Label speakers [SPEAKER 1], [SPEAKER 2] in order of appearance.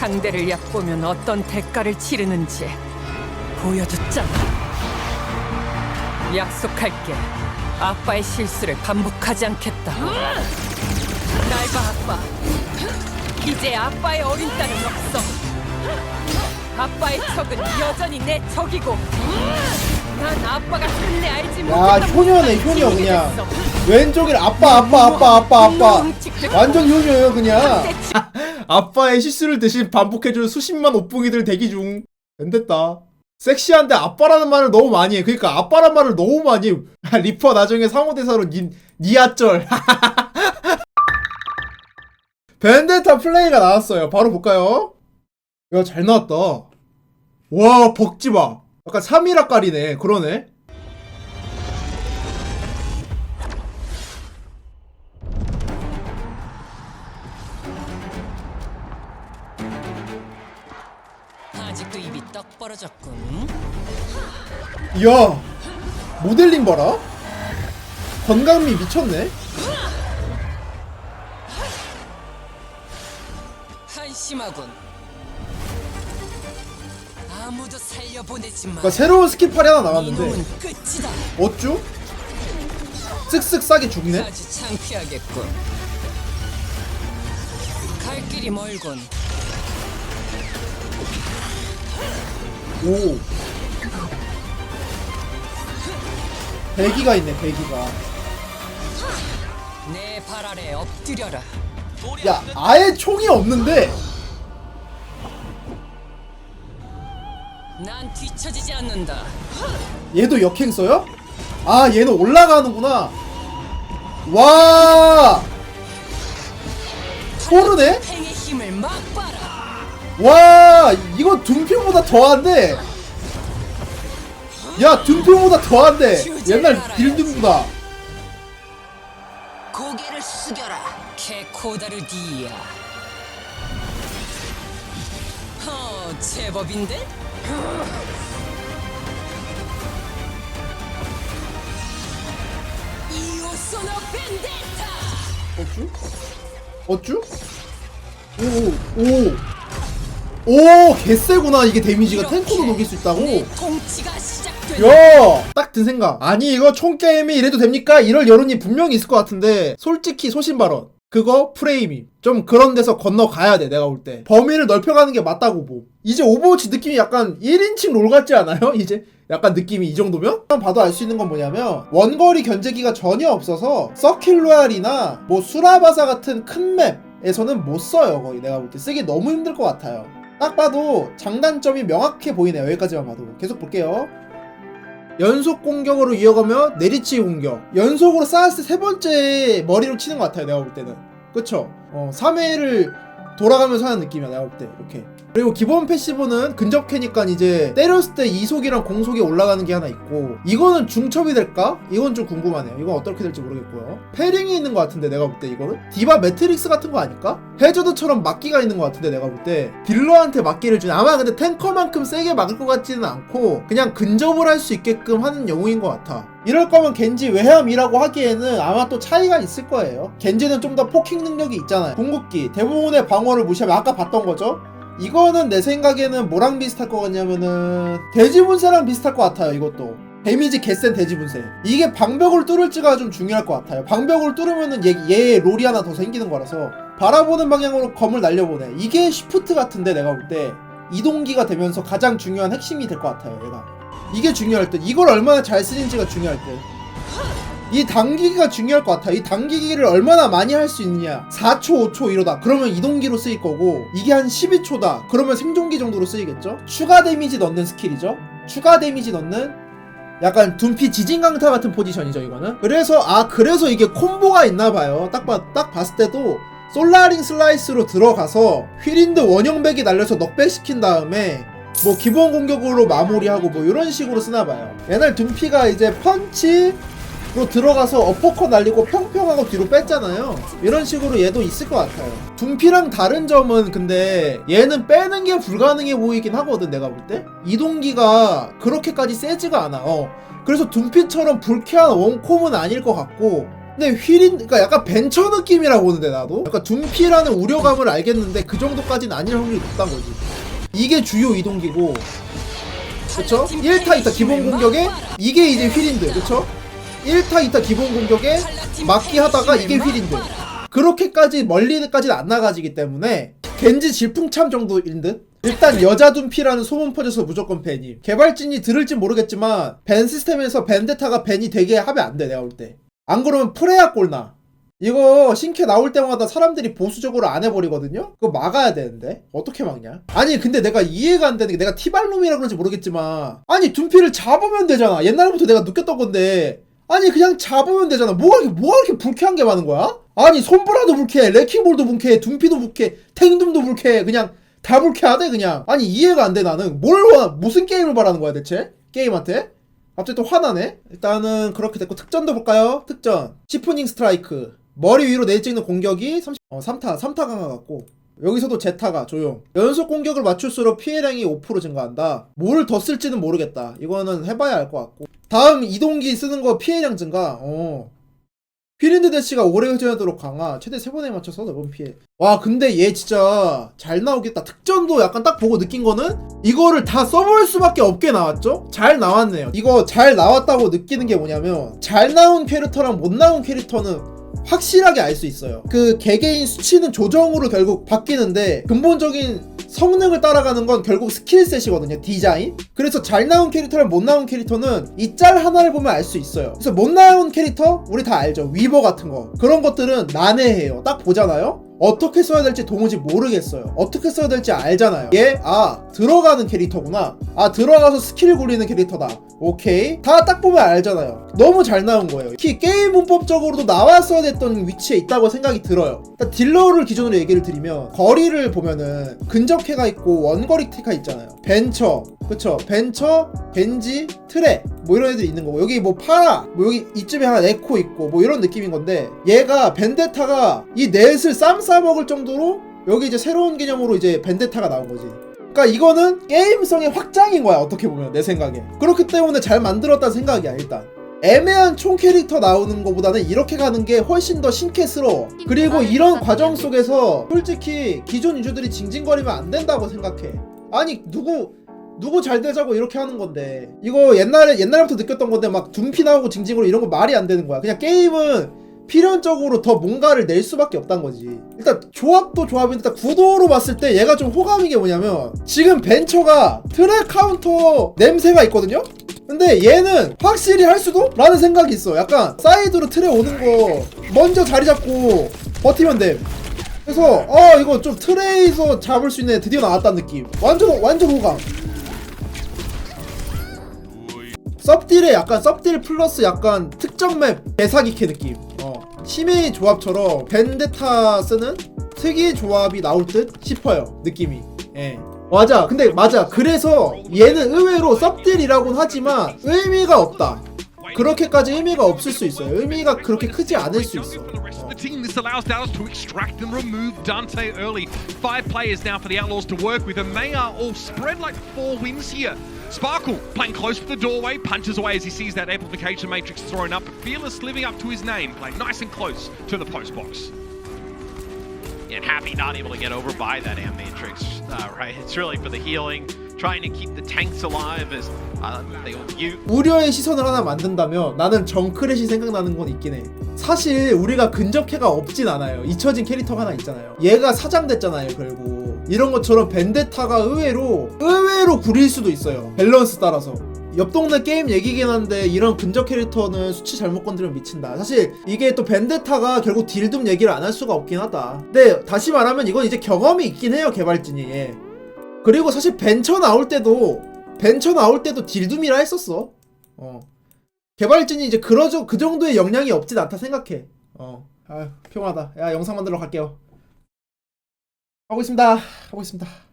[SPEAKER 1] 상대를 얕보면 어떤 대가를 치르는지 보여줬잖아. 약속할게. 아빠의 실수를 반복하지 않겠다. 날 봐, 아빠. 이제 아빠의 어린 딸은 없어. 아빠의 적은 여전히 내 적이고. 난 아빠가 끝내 알지
[SPEAKER 2] 야
[SPEAKER 1] 못했던
[SPEAKER 2] 효녀네 효녀 그냥
[SPEAKER 1] 됐어.
[SPEAKER 2] 왼쪽에 아빠 아빠 아빠 아빠 아빠 완전 효녀예요 그냥
[SPEAKER 1] 내
[SPEAKER 2] 아빠의 실수를 대신 반복해줄 수십만 오뿡이들 대기 중. 안 됐다. 섹시한데 아빠라는 말을 너무 많이 해. 그러니까 아빠란 말을 너무 많이 해. 리퍼 나중에 상호대사로 니, 니아쩔. 벤데타 플레이가 나왔어요. 바로 볼까요? 야, 잘 나왔다. 와, 벅지 봐. 약간 3일아 깔이네. 그러네.
[SPEAKER 1] 떡 벌어졌군.
[SPEAKER 2] 이야, 모델링 봐라. 건강미 미쳤네.
[SPEAKER 1] 한심하군. 아무도 살려보내지 마.
[SPEAKER 2] 그러니까 새로운 스킵 팔이 하나 나왔는데.
[SPEAKER 1] 이놈은 끝이다.
[SPEAKER 2] 어쭈? 쓱쓱 싸게 죽네?
[SPEAKER 1] 아주 창피하겠군. 갈 길이 멀군.
[SPEAKER 2] 오. 배기가 있네, 배기가.
[SPEAKER 1] 내 발 아래 엎드려라.
[SPEAKER 2] 야, 아예 총이 없는데?
[SPEAKER 1] 난 뒤처지지 않는다.
[SPEAKER 2] 얘도 역행 써요? 아, 얘는 올라가는구나. 와!
[SPEAKER 1] 팽의 힘을 맛봐라.
[SPEAKER 2] 와, 이거 둠피보다 더한데? 야, 둠피보다 더한데? 옛날 딜둠보다.
[SPEAKER 1] 고개를 숙여라. 케코다르디야. 어, 제법인데? 이오소노 벤데타!
[SPEAKER 2] 어쭈? 어쭈? 오, 오. 오, 개쎄구나. 이게 데미지가 탱커도 녹일 수 있다고?
[SPEAKER 1] 내 통치가 시작된다.
[SPEAKER 2] 야! 딱 든 생각. 아니, 이거 총게임이 이래도 됩니까? 이럴 여론이 분명히 있을 것 같은데, 솔직히 소신 발언. 그거 프레임이. 좀 그런 데서 건너가야 돼, 내가 볼 때. 범위를 넓혀가는 게 맞다고 보. 이제 오버워치 느낌이 약간 1인칭 롤 같지 않아요? 이제? 약간 느낌이 이 정도면? 한 봐도 알 수 있는 건 뭐냐면, 원거리 견제기가 전혀 없어서, 서킬로얄이나, 뭐, 수라바사 같은 큰 맵 에서는 못 써요, 거의 내가 볼 때. 쓰기 너무 힘들 것 같아요. 딱 봐도 장단점이 명확해 보이네요. 여기까지만 봐도. 계속 볼게요. 연속 공격으로 이어가며 내리치기 공격. 연속으로 쌓았을 때세 번째 머리로 치는 것 같아요. 내가 볼 때는. 그쵸? 어, 3회를 돌아가면서 하는 느낌이야. 내가 볼 때. 이렇게. 그리고 기본 패시브는 근접캐니까 이제 때렸을 때 이속이랑 공속이 올라가는 게 하나 있고 이거는 중첩이 될까? 이건 좀 궁금하네요. 이건 어떻게 될지 모르겠고요. 패링이 있는 것 같은데 내가 볼 때 이거는 디바 매트릭스 같은 거 아닐까? 해저드처럼 막기가 있는 것 같은데 내가 볼 때 딜러한테 막기를 주는 아마 근데 탱커만큼 세게 막을 것 같지는 않고 그냥 근접을 할 수 있게끔 하는 영웅인 것 같아. 이럴 거면 겐지 외함이라고 하기에는 아마 또 차이가 있을 거예요. 겐지는 좀 더 포킹 능력이 있잖아요. 궁극기 대부분의 방어를 무시하면 아까 봤던 거죠. 이거는 내 생각에는 뭐랑 비슷할 것 같냐면은 돼지분쇄랑 비슷할 것 같아요 이것도. 데미지 개센 돼지분쇄. 이게 방벽을 뚫을지가 좀 중요할 것 같아요. 방벽을 뚫으면은 얘, 얘 롤이 하나 더 생기는 거라서 바라보는 방향으로 검을 날려보내. 이게 쉬프트 같은데 내가 볼 때 이동기가 되면서 가장 중요한 핵심이 될 것 같아요 얘가. 이게 중요할 때 이걸 얼마나 잘 쓰는지가 중요할 때 이 당기기가 중요할 것 같아. 이 당기기를 얼마나 많이 할 수 있냐. 4초, 5초 이러다. 그러면 이동기로 쓰일 거고, 이게 한 12초다. 그러면 생존기 정도로 쓰이겠죠? 추가 데미지 넣는 스킬이죠? 추가 데미지 넣는 약간 둔피 지진 강타 같은 포지션이죠, 이거는. 그래서, 아, 그래서 이게 콤보가 있나 봐요. 딱 봐, 딱 봤을 때도 솔라링 슬라이스로 들어가서 휘린드 원형백이 날려서 넉백 시킨 다음에 뭐 기본 공격으로 마무리하고 뭐 이런 식으로 쓰나 봐요. 옛날 둔피가 이제 펀치 로 들어가서 어퍼컷 날리고 평평하고 뒤로 뺐잖아요. 이런 식으로 얘도 있을 것 같아요. 둔피랑 다른 점은 근데 얘는 빼는 게 불가능해 보이긴 하거든 내가 볼 때. 이동기가 그렇게까지 세지가 않아. 어. 그래서 둔피처럼 불쾌한 원콤은 아닐 것 같고 근데 휠인 그러니까 약간 벤처 느낌이라고 보는데 나도 약간 둠피라는 우려감을 알겠는데 그 정도까지는 아닐 확률이 높다는 거지 이게 주요 이동기고 그쵸? 1타 2타 기본 공격에 이게 이제 휠인드 그쵸? 1타 2타 기본 공격에 막기 하다가 이게 휠인드 그렇게까지 멀리까지는 안 나가지기 때문에 겐지 질풍참 정도인 듯? 일단 여자 둠피라는 소문 퍼져서 무조건 밴이. 개발진이 들을지 모르겠지만 밴 시스템에서 벤데타가 밴이 되게 하면 안 돼 내가 볼 때. 안 그러면 프레야 꼴나. 이거 신캐 나올 때마다 사람들이 보수적으로 안 해버리거든요? 그거 막아야 되는데? 어떻게 막냐? 아니 근데 내가 이해가 안 되는 게 내가 티발룸이라 그런지 모르겠지만 아니 둠피를 잡으면 되잖아. 옛날부터 내가 느꼈던 건데 아니 그냥 잡으면 되잖아. 뭐가 이렇게 뭐가 이렇게 불쾌한 게 많은 거야? 아니 손브라도 불쾌해. 레킹볼도 불쾌해. 둠피도 불쾌해. 탱둠도 불쾌해. 그냥 다 불쾌하대 그냥. 아니 이해가 안 돼 나는. 뭘 원, 무슨 게임을 바라는 거야 대체? 게임한테? 갑자기 또 화나네? 일단은 그렇게 됐고 특전도 볼까요? 특전. 시프닝 스트라이크. 머리 위로 내찍는 공격이 30, 어, 3타 3타 강화 같고 여기서도 제타가 조용. 연속 공격을 맞출수록 피해량이 5% 증가한다. 뭘 더 쓸지는 모르겠다. 이거는 해봐야 알 것 같고. 다음 이동기 쓰는 거 피해량 증가. 어. 휘린드 대시가 오래 회전하도록 강화. 최대 3번에 맞춰서 넓은 피해. 와 근데 얘 진짜 잘 나오겠다. 특전도 약간 딱 보고 느낀 거는 이거를 다 써볼 수밖에 없게 나왔죠? 잘 나왔네요. 이거 잘 나왔다고 느끼는 게 뭐냐면 잘 나온 캐릭터랑 못 나온 캐릭터는 확실하게 알 수 있어요. 그 개개인 수치는 조정으로 결국 바뀌는데 근본적인 성능을 따라가는 건 결국 스킬셋이거든요 디자인. 그래서 잘 나온 캐릭터랑 못 나온 캐릭터는 이 짤 하나를 보면 알 수 있어요. 그래서 못 나온 캐릭터 우리 다 알죠. 위버 같은 거. 그런 것들은 난해해요. 딱 보잖아요 어떻게 써야 될지 도무지 모르겠어요. 어떻게 써야 될지 알잖아요. 얘 아 들어가는 캐릭터구나. 아 들어가서 스킬 굴리는 캐릭터다. 오케이. 다 딱 보면 알잖아요. 너무 잘 나온 거예요. 특히 게임 문법적으로도 나왔어야 됐던 위치에 있다고 생각이 들어요. 일단 딜러를 기준으로 얘기를 드리면 거리를 보면은 근접해가 있고 원거리 테가 있잖아요. 벤처 그쵸. 벤처 겐지 트레 뭐 이런 애들이 있는 거고. 여기 뭐 파라 뭐 여기 이쯤에 하나 에코 있고 뭐 이런 느낌인 건데 얘가 벤데타가 이 넷을 쌈 싸먹을 정도로 여기 이제 새로운 개념으로 이제 벤데타가 나온 거지. 그러니까 이거는 게임성의 확장인 거야 어떻게 보면 내 생각에. 그렇기 때문에 잘 만들었다는 생각이야 일단. 애매한 총 캐릭터 나오는 것보다는 이렇게 가는 게 훨씬 더 신캐스러워. 그리고 이런 과정 속에서 솔직히 기존 유저들이 징징거리면 안 된다고 생각해. 아니 누구 누구 잘 되자고 이렇게 하는 건데 이거 옛날에 옛날부터 느꼈던 건데 막 둠피 나오고 징징으로 이런 거 말이 안 되는 거야 그냥 게임은 필연적으로 더 뭔가를 낼 수밖에 없단 거지. 일단 조합도 조합인데 일단 구도로 봤을 때 얘가 좀 호감인 게 뭐냐면 지금 벤처가 트랙 카운터 냄새가 있거든요? 근데 얘는 확실히 할 수도? 라는 생각이 있어. 약간 사이드로 틀에 오는 거 먼저 자리 잡고 버티면 돼. 그래서 어 이거 좀 트레이서 잡을 수 있네 드디어 나왔다는 느낌. 완전 완전 호감. 섭딜에 약간 섭딜 플러스 약간 특정 맵 개사기캐 느낌. 어. 심의 조합처럼 벤데타 쓰는 특이의 조합이 나올 듯 싶어요. 느낌이. 예. 맞아. 근데 맞아. 그래서 얘는 의외로 섭딜이라고는 하지만 의미가 없다. 그렇게까지 의미가 없을 수 있어요. 의미가 그렇게 크지 않을 수 있어.
[SPEAKER 3] The team, this allows Dallas to extract and remove Dante early. Five players now for the Outlaws to work with, and they are all spread like four wins here. Sparkle playing close for the doorway, punches away as he sees that amplification matrix thrown up. Fearless living up to his name, playing nice and close to the post box.
[SPEAKER 4] and happy not able to get over by that Am Matrix, uh, right? It's really for the healing, trying to keep the tanks alive as uh, they you
[SPEAKER 2] 우려의 시선을 하나 만든다면 나는 정크렛이 생각나는 건 있긴 해. 사실 우리가 근접캐가 없진 않아요. 잊혀진 캐릭터가 하나 있잖아요. 얘가 사장 됐잖아요, 결국. 이런 것처럼 벤데타가 의외로 의외로 구릴 수도 있어요. 밸런스 따라서. 옆 동네 게임 얘기긴 한데 이런 근접 캐릭터는 수치 잘못 건드리면 미친다. 사실 이게 또 벤데타가 결국 딜둠 얘기를 안 할 수가 없긴 하다. 근데 다시 말하면 이건 이제 경험이 있긴 해요, 개발진이. 예. 그리고 사실 벤처 나올 때도 벤처 나올 때도 딜둠이라 했었어. 어. 개발진이 이제 그러죠 그 정도의 역량이 없진 않다 생각해. 어. 아휴, 평하다. 야, 영상 만들러 갈게요. 하고 있습니다. 하고 있습니다.